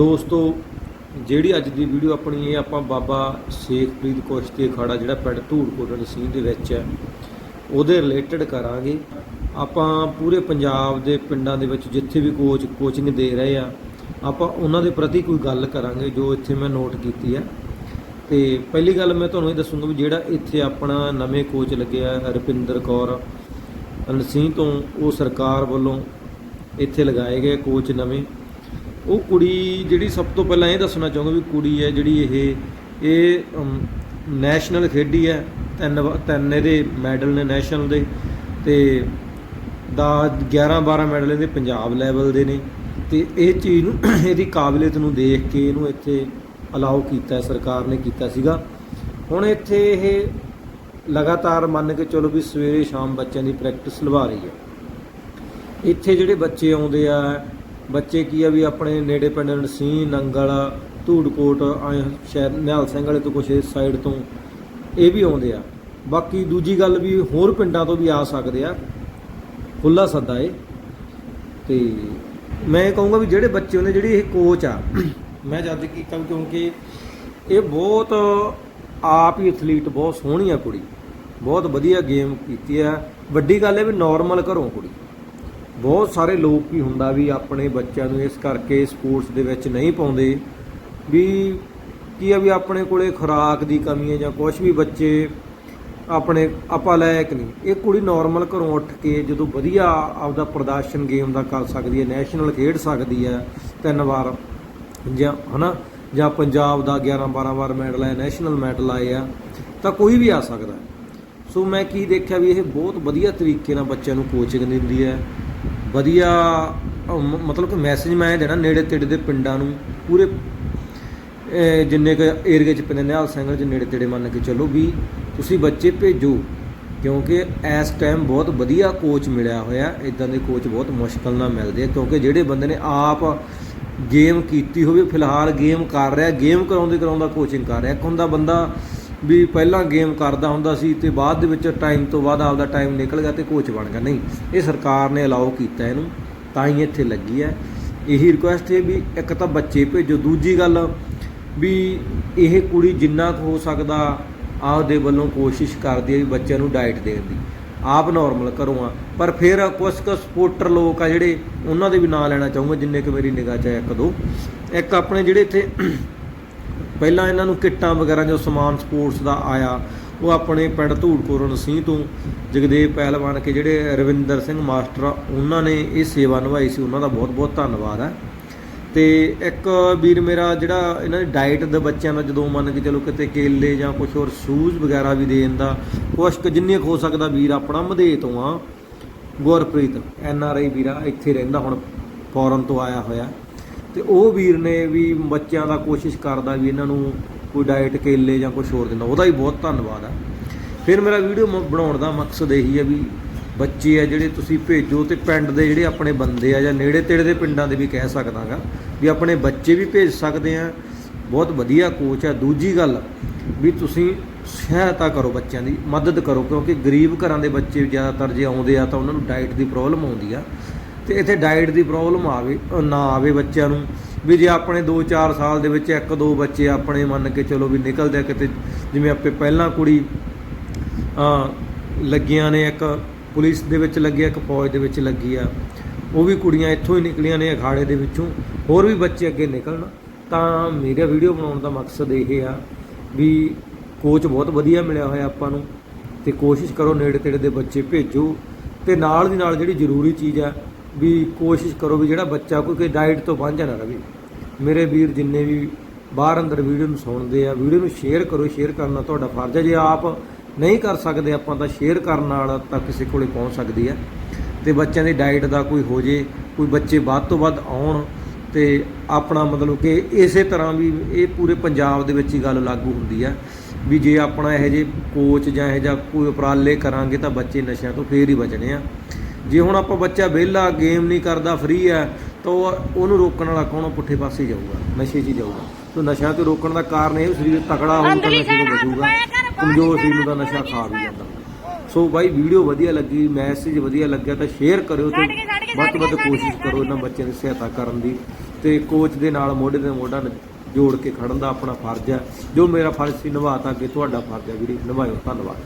ਦੋਸਤੋ, ਜਿਹੜੀ ਅੱਜ ਦੀ ਵੀਡੀਓ ਆਪਣੀ ਇਹ ਆਪਾਂ ਬਾਬਾ ਸ਼ੇਖਪ੍ਰੀਤ ਕੁਸ਼ਤੀ ਅਖਾੜਾ ਜਿਹੜਾ ਪਿੰਡ ਧੂੜਕੋਟ ਨਸੀਬ ਦੇ ਵਿੱਚ ਹੈ, ਉਹਦੇ ਰਿਲੇਟਡ ਕਰਾਂਗੇ। ਆਪਾਂ ਪੂਰੇ ਪੰਜਾਬ ਦੇ ਪਿੰਡਾਂ ਦੇ ਵਿੱਚ ਜਿੱਥੇ ਵੀ ਕੋਚ ਕੋਚਿੰਗ ਦੇ ਰਹੇ ਆ, ਆਪਾਂ ਉਹਨਾਂ ਦੇ ਪ੍ਰਤੀ ਕੋਈ ਗੱਲ ਕਰਾਂਗੇ, ਜੋ ਇੱਥੇ ਮੈਂ ਨੋਟ ਕੀਤੀ ਹੈ। ਤੇ ਪਹਿਲੀ ਗੱਲ ਮੈਂ ਤੁਹਾਨੂੰ ਇਹ ਦੱਸੂੰਗਾ ਵੀ ਜਿਹੜਾ ਇੱਥੇ ਆਪਣਾ ਨਵੇਂ ਕੋਚ ਲੱਗਿਆ ਰਪਿੰਦਰ ਕੌਰ ਨਸੀਬ ਤੋਂ ਉਹ ਸਰਕਾਰ ਵੱਲੋਂ ਇੱਥੇ ਲਗਾਏ ਗਏ ਕੋਚ ਨਵੇਂ। ਉਹ ਕੁੜੀ ਜਿਹੜੀ ਸਭ ਤੋਂ ਪਹਿਲਾਂ ਇਹ ਦੱਸਣਾ ਚਾਹੁੰਦਾ ਵੀ ਕੁੜੀ ਹੈ ਜਿਹੜੀ ਇਹ ਇਹ ਨੈਸ਼ਨਲ ਖੇਡੀ ਹੈ, ਤਿੰਨ ਵਾ- ਤਿੰਨ ਇਹਦੇ ਮੈਡਲ ਨੇ ਨੈਸ਼ਨਲ ਦੇ ਤੇ ਦਾ 11 12 ਮੈਡਲ ਇਹਦੇ ਪੰਜਾਬ ਲੈਵਲ ਦੇ ਨੇ ਤੇ ਇਹ ਚੀਜ਼ ਨੂੰ, ਇਹਦੀ ਕਾਬਲੀਅਤ ਨੂੰ ਦੇਖ ਕੇ ਇਹਨੂੰ ਇੱਥੇ ਅਲਾਉ ਕੀਤਾ, ਸਰਕਾਰ ਨੇ ਕੀਤਾ ਸੀਗਾ। ਹੁਣ ਇੱਥੇ ਇਹ ਲਗਾਤਾਰ ਮੰਨ ਕੇ ਚਲੋ ਵੀ ਸਵੇਰੇ ਸ਼ਾਮ ਬੱਚਿਆਂ ਦੀ ਪ੍ਰੈਕਟਿਸ ਲਵਾ ਰਹੀ ਹੈ। ਇੱਥੇ ਜਿਹੜੇ ਬੱਚੇ ਆਉਂਦੇ ਆ ਬੱਚੇ ਕੀ ਆ ਵੀ ਆਪਣੇ ਨੇੜੇ ਪਿੰਡ ਨਸੀਂ ਨੰਗਲ, ਧੂੜਕੋਟ ਆਏ ਸ਼ਾਇਦ ਨਿਹਾਲ ਸਿੰਘ ਵਾਲੇ ਤੋਂ ਕੁਛ ਇਸ ਸਾਈਡ ਤੋਂ ਇਹ ਵੀ ਆਉਂਦੇ ਆ। ਬਾਕੀ ਦੂਜੀ ਗੱਲ ਵੀ ਹੋਰ ਪਿੰਡਾਂ ਤੋਂ ਵੀ ਆ ਸਕਦੇ ਆ। ਖੁੱਲਾ ਸੱਦਾ ਏ। ਤੇ ਮੈਂ ਇਹ ਕਹੂੰਗਾ ਵੀ ਜਿਹੜੇ ਬੱਚੇ ਹੁੰਦੇ ਜਿਹੜੀ ਇਹ ਕੋਚ ਆ, ਮੈਂ ਜਦ ਕੀਤਾ ਕਿਉਂਕਿ ਇਹ ਬਹੁਤ ਆਪ ਹੀ ਐਥਲੀਟ ਬਹੁਤ ਸੋਹਣੀ ਆ ਕੁੜੀ। ਬਹੁਤ ਵਧੀਆ ਗੇਮ ਕੀਤੀ ਆ। ਵੱਡੀ ਗੱਲ ਹੈ ਵੀ ਨਾਰਮਲ ਘਰੋਂ ਕੁੜੀ। ਬਹੁਤ ਸਾਰੇ ਲੋਕ ਕੀ ਹੁੰਦਾ ਵੀ ਆਪਣੇ ਬੱਚਿਆਂ ਨੂੰ ਇਸ ਕਰਕੇ ਸਪੋਰਟਸ ਦੇ ਵਿੱਚ ਨਹੀਂ ਪਾਉਂਦੇ ਵੀ ਕੀ ਆ ਵੀ ਆਪਣੇ ਕੋਲੇ ਖੁਰਾਕ ਦੀ ਕਮੀ ਹੈ ਜਾਂ ਕੁਝ ਵੀ ਬੱਚੇ ਆਪਣੇ ਆਪਾਂ ਲਾਇਕ ਨਹੀਂ। ਇਹ ਕੁੜੀ ਨਾਰਮਲ ਘਰੋਂ ਉੱਠ ਕੇ ਜਦੋਂ ਵਧੀਆ ਆਪਦਾ ਪ੍ਰਦਰਸ਼ਨ ਗੇਮ ਦਾ ਕਰ ਸਕਦੀ ਹੈ ਨੈਸ਼ਨਲ ਖੇਡ ਸਕਦੀ ਹੈ, ਤਿੰਨ ਵਾਰ ਜਾਂ ਹਨਾ, ਜਾਂ ਪੰਜਾਬ ਦਾ 11 12 ਵਾਰ ਮੈਡਲ ਆਇਆ ਨੈਸ਼ਨਲ ਮੈਡਲ ਆਏ ਆ ਤਾਂ ਕੋਈ ਵੀ ਆ ਸਕਦਾ। ਸੋ ਮੈਂ ਕੀ ਦੇਖਿਆ ਵੀ ਇਹ ਬਹੁਤ ਵਧੀਆ ਤਰੀਕੇ ਨਾਲ ਬੱਚਿਆਂ ਨੂੰ ਕੋਚਿੰਗ ਦਿੰਦੀ ਹੈ। ਵਧੀਆ ਮਤਲਬ ਕਿ ਮੈਸੇਜ ਮੈਂ ਇਹ ਦੇਣਾ ਨੇੜੇ ਤੇੜੇ ਦੇ ਪਿੰਡਾਂ ਨੂੰ, ਪੂਰੇ ਜਿੰਨੇ ਕ ਏਰੀਏ ਚ ਪੈਂਦੇ ਨਿਹਾਲ ਸਿੰਘ ਚ ਨੇੜੇ ਤੇੜੇ ਮੰਨ ਕੇ ਚੱਲੋ ਵੀ ਤੁਸੀਂ ਬੱਚੇ ਭੇਜੋ, ਕਿਉਂਕਿ ਇਸ ਟਾਈਮ ਬਹੁਤ ਵਧੀਆ ਕੋਚ ਮਿਲਿਆ ਹੋਇਆ ਇਦਾਂ ਦੇ ਕੋਚ ਬਹੁਤ ਮੁਸ਼ਕਲ ਨਾਲ ਮਿਲਦੇ ਆ, ਕਿਉਂਕਿ ਜਿਹੜੇ ਬੰਦੇ ਨੇ ਆਪ ਗੇਮ ਕੀਤੀ ਹੋਵੇ, ਫਿਲਹਾਲ ਗੇਮ ਕਰ ਰਿਹਾ ਗੇਮ ਕਰਾਉਂਦੇ ਕਰਾਉਂਦਾ ਕੋਚਿੰਗ ਕਰ ਰਿਹਾ, ਇੱਕ ਹੁੰਦਾ ਬੰਦਾ ਵੀ ਪਹਿਲਾਂ ਗੇਮ ਕਰਦਾ ਹੁੰਦਾ ਸੀ ਤੇ ਬਾਅਦ ਦੇ ਵਿੱਚ ਟਾਈਮ ਤੋਂ ਬਾਅਦ ਆਪਦਾ ਟਾਈਮ ਨਿਕਲ ਗਿਆ ਤੇ ਕੋਚ ਬਣ ਗਿਆ। ਨਹੀਂ, ਇਹ ਸਰਕਾਰ ਨੇ ਅਲਾਉ ਕੀਤਾ ਇਹਨੂੰ, ਤਾਂ ਹੀ ਇੱਥੇ ਲੱਗੀ ਹੈ। ਇਹੀ ਰਿਕੁਐਸਟ ਹੈ ਵੀ ਇੱਕ ਤਾਂ ਬੱਚੇ ਭੇਜੋ। ਦੂਜੀ ਗੱਲ ਵੀ ਇਹ ਕੁੜੀ ਜਿੰਨਾ ਕੁ ਹੋ ਸਕਦਾ ਆਪਦੇ ਵੱਲੋਂ ਕੋਸ਼ਿਸ਼ ਕਰਦੀ ਹੈ ਵੀ ਬੱਚਿਆਂ ਨੂੰ ਡਾਈਟ ਦੇਣ ਦੀ। ਆਪ ਨਾਰਮਲ ਘਰੋਂ ਆ। ਪਰ ਫਿਰ ਕੁਝ ਕੁ ਸਪੋਰਟਰ ਲੋਕ ਆ ਜਿਹੜੇ ਉਹਨਾਂ ਦੇ ਵੀ ਨਾਂ ਲੈਣਾ ਚਾਹੂੰਗਾ, ਜਿੰਨੇ ਕੁ ਮੇਰੀ ਨਿਗਾਹ 'ਚ ਆ, ਇੱਕ ਦੋ। ਇੱਕ ਆਪਣੇ ਜਿਹੜੇ ਇੱਥੇ ਪਹਿਲਾਂ ਇਹਨਾਂ ਨੂੰ ਕਿੱਟਾਂ ਵਗੈਰਾ ਜੋ ਸਮਾਨ ਸਪੋਰਟਸ ਦਾ ਆਇਆ ਉਹ ਆਪਣੇ ਪਿੰਡ ਧੂੜਕੋਰਨ ਸਿੰਘ ਤੋਂ ਜਗਦੇਵ ਪਹਿਲਵਾਨ ਕੇ ਜਿਹੜੇ ਰਵਿੰਦਰ ਸਿੰਘ ਮਾਸਟਰ ਆ, ਉਹਨਾਂ ਨੇ ਇਹ ਸੇਵਾ ਨਿਭਾਈ ਸੀ। ਉਹਨਾਂ ਦਾ ਬਹੁਤ ਬਹੁਤ ਧੰਨਵਾਦ ਹੈ। ਤੇ ਇੱਕ ਵੀਰ ਮੇਰਾ ਜਿਹੜਾ ਇਹਨਾਂ ਦੀ ਡਾਈਟ ਦੇ ਬੱਚਿਆਂ ਦਾ ਜਦੋਂ ਮੰਨ ਕੇ ਚਲੋ ਕਿਤੇ ਕੇਲੇ ਜਾਂ ਕੁਝ ਹੋਰ ਸ਼ੂਜ਼ ਵਗੈਰਾ ਵੀ ਦੇਣ ਦਾ ਕੁਛ ਕੁ ਜਿੰਨੇ ਕੁ ਹੋ ਸਕਦਾ ਵੀਰ ਆਪਣਾ ਮਧੇ ਤੋਂ ਆ। ਗੁਰਪ੍ਰੀਤ ਐਨ ਆਰ ਆਈ ਵੀਰਾ ਇੱਥੇ ਰਹਿੰਦਾ ਹੁਣ ਫੌਰਨ ਤੋਂ ਆਇਆ ਹੋਇਆ। ਤੇ ਉਹ ਵੀਰ ਨੇ ਵੀ ਬੱਚਿਆਂ ਦਾ ਕੋਸ਼ਿਸ਼ ਕਰਦਾ ਵੀ ਇਹਨਾਂ ਨੂੰ ਕੋਈ ਡਾਈਟ ਕੇਲੇ ਜਾਂ ਕੁਝ ਹੋਰ ਦਿੰਦਾ, ਉਹਦਾ ਵੀ ਬਹੁਤ ਧੰਨਵਾਦ ਆ। ਫਿਰ ਮੇਰਾ ਵੀਡੀਓ ਬਣਾਉਣ ਦਾ ਮਕਸਦ ਇਹੀ ਹੈ ਵੀ ਬੱਚੇ ਆ ਜਿਹੜੇ ਤੁਸੀਂ ਭੇਜੋ ਤੇ ਪਿੰਡ ਦੇ ਜਿਹੜੇ ਆਪਣੇ ਬੰਦੇ ਆ ਜਾਂ ਨੇੜੇ ਤੇੜੇ ਦੇ ਪਿੰਡਾਂ ਦੇ ਵੀ ਕਹਿ ਸਕਦਾਗਾ ਵੀ ਆਪਣੇ ਬੱਚੇ ਵੀ ਭੇਜ ਸਕਦੇ ਆ। ਬਹੁਤ ਵਧੀਆ ਕੋਚ ਆ। ਦੂਜੀ ਗੱਲ ਵੀ ਤੁਸੀਂ ਸਹਾਇਤਾ ਕਰੋ ਬੱਚਿਆਂ ਦੀ, ਮਦਦ ਕਰੋ ਕਿਉਂਕਿ ਗਰੀਬ ਘਰਾਂ ਦੇ ਬੱਚੇ ਜ਼ਿਆਦਾਤਰ ਜੇ ਆਉਂਦੇ ਆ ਤਾਂ ਉਹਨਾਂ ਨੂੰ ਡਾਈਟ ਦੀ ਪ੍ਰੋਬਲਮ ਆਉਂਦੀ ਆ। ਤੇ ਇੱਥੇ ਡਾਈਟ ਦੀ ਪ੍ਰੋਬਲਮ ਆਵੇ ਨਾ ਆਵੇ ਬੱਚਿਆਂ ਨੂੰ। ਵੀ ਜੇ ਆਪਣੇ 2-4 ਸਾਲ ਦੇ ਵਿੱਚ ਇੱਕ ਦੋ ਬੱਚੇ ਆਪਣੇ ਮੰਨ ਕੇ ਚਲੋ ਵੀ ਨਿਕਲਦੇ ਆ ਕਿਤੇ, ਜਿਵੇਂ ਆਪੇ ਪਹਿਲਾਂ ਕੁੜੀ ਲੱਗੀਆਂ ਨੇ ਇੱਕ ਪੁਲਿਸ ਦੇ ਵਿੱਚ ਲੱਗੀ, ਇੱਕ ਫੌਜ ਦੇ ਵਿੱਚ ਲੱਗੀ ਆ। ਉਹ ਵੀ ਕੁੜੀਆਂ ਇੱਥੋਂ ਹੀ ਨਿਕਲੀਆਂ ਨੇ ਅਖਾੜੇ ਦੇ ਵਿੱਚੋਂ। ਹੋਰ ਵੀ ਬੱਚੇ ਅੱਗੇ ਨਿਕਲਣ। ਤਾਂ ਮੇਰਾ ਵੀਡੀਓ ਬਣਾਉਣ ਦਾ ਮਕਸਦ ਇਹ ਆ ਵੀ ਕੋਚ ਬਹੁਤ ਵਧੀਆ ਮਿਲਿਆ ਹੋਇਆ ਆਪਾਂ ਨੂੰ। ਤੇ ਕੋਸ਼ਿਸ਼ ਕਰੋ ਨੇੜੇ ਤੇੜੇ ਦੇ ਬੱਚੇ ਭੇਜੋ। ਤੇ ਨਾਲ ਦੀ ਨਾਲ ਜਿਹੜੀ ਜ਼ਰੂਰੀ ਚੀਜ਼ ਆ ਵੀ ਕੋਸ਼ਿਸ਼ ਕਰੋ ਵੀ ਜਿਹੜਾ ਬੱਚਾ ਕੋਈ ਡਾਈਟ ਤੋਂ ਵਾਂਝਾ ਨਾ ਰਹੇ। ਮੇਰੇ ਵੀਰ ਜਿੰਨੇ ਵੀ ਬਾਹਰ ਅੰਦਰ ਵੀਡੀਓ ਨੂੰ ਸੁਣਦੇ ਆ ਵੀਡੀਓ ਨੂੰ ਸ਼ੇਅਰ ਕਰੋ ਸ਼ੇਅਰ ਕਰਨਾ ਤੁਹਾਡਾ ਫਰਜ਼ ਹੈ। ਜੇ ਆਪ ਨਹੀਂ ਕਰ ਸਕਦੇ, ਆਪਾਂ ਤਾਂ ਸ਼ੇਅਰ ਕਰਨ ਨਾਲ ਤਾਂ ਕਿਸੇ ਕੋਲੇ ਪਹੁੰਚ ਸਕਦੀ ਹੈ। ਤੇ ਬੱਚਿਆਂ ਦੀ ਡਾਈਟ ਦਾ ਕੋਈ ਹੋ ਜੇ, ਕੋਈ ਬੱਚੇ ਵੱਧ ਤੋਂ ਵੱਧ ਆਉਣ ਤੇ ਆਪਣਾ ਮਤਲਬ ਕਿ ਇਸੇ ਤਰ੍ਹਾਂ ਵੀ ਇਹ ਪੂਰੇ ਪੰਜਾਬ ਦੇ ਵਿੱਚ ਹੀ ਗੱਲ ਲਾਗੂ ਹੁੰਦੀ ਆ ਵੀ ਜੇ ਆਪਣਾ ਇਹੋ ਜਿਹੇ ਕੋਚ ਜਾਂ ਇਹੋ ਜਿਹਾ ਕੋਈ ਉਪਰਾਲੇ ਕਰਾਂਗੇ ਤਾਂ ਬੱਚੇ ਨਸ਼ਿਆਂ ਤੋਂ ਫੇਰ ਹੀ ਬਚਣੇ ਆ। ਜੇ ਹੁਣ ਆਪਾਂ ਬੱਚਾ ਵਿਹਲਾ ਗੇਮ ਨਹੀਂ ਕਰਦਾ ਫ੍ਰੀ ਆ ਤਾਂ ਉਹ- ਉਹਨੂੰ ਰੋਕਣ ਵਾਲਾ ਕੌਣ? ਪੁੱਠੇ ਪਾਸੇ ਹੀ ਜਾਊਗਾ ਨਸ਼ੇ 'ਚ ਹੀ ਜਾਊਗਾ। ਤਾਂ ਨਸ਼ਿਆਂ ਤੋਂ ਰੋਕਣ ਦਾ ਕਾਰਨ ਇਹ ਵੀ ਸਰੀਰ ਤਕੜਾ ਹੋਊ ਤਾਂ ਨਸ਼ੇ ਤੋਂ ਬਚੂਗਾ। ਕਮਜ਼ੋਰ ਸਰੀਰ ਨੂੰ ਤਾਂ ਨਸ਼ਾ ਖਾ ਵੀ ਜਾਂਦਾ। ਸੋ ਬਾਈ ਵੀਡੀਓ ਵਧੀਆ ਲੱਗੀ ਮੈਸੇਜ ਵਧੀਆ ਲੱਗਿਆ ਤਾਂ ਸ਼ੇਅਰ ਕਰਿਓ ਤੇ ਕੇ, ਕੇ, ਵੱਧ ਵੱਧ ਕੇ, ਕੋਸ਼ਿਸ਼ ਕਰੋ ਇਹਨਾਂ ਕੇ। ਬੱਚਿਆਂ ਦੀ ਸਹਾਇਤਾ ਕਰਨ ਦੀ। ਤੇ ਕੋਚ ਦੇ ਨਾਲ ਮੋਢੇ ਦੇ ਮੋਢਾ ਜੋੜ ਕੇ ਖੜਨ ਦਾ ਆਪਣਾ ਫਰਜ਼ ਹੈ। ਜੋ ਮੇਰਾ ਫਰਜ਼ ਸੀ ਨਿਭਾਤਾ ਅੱਗੇ ਤੁਹਾਡਾ ਫਰਜ਼ ਹੈ ਵੀਰੇ। ਨਿਭਾਇਓ ਧੰਨਵਾਦ।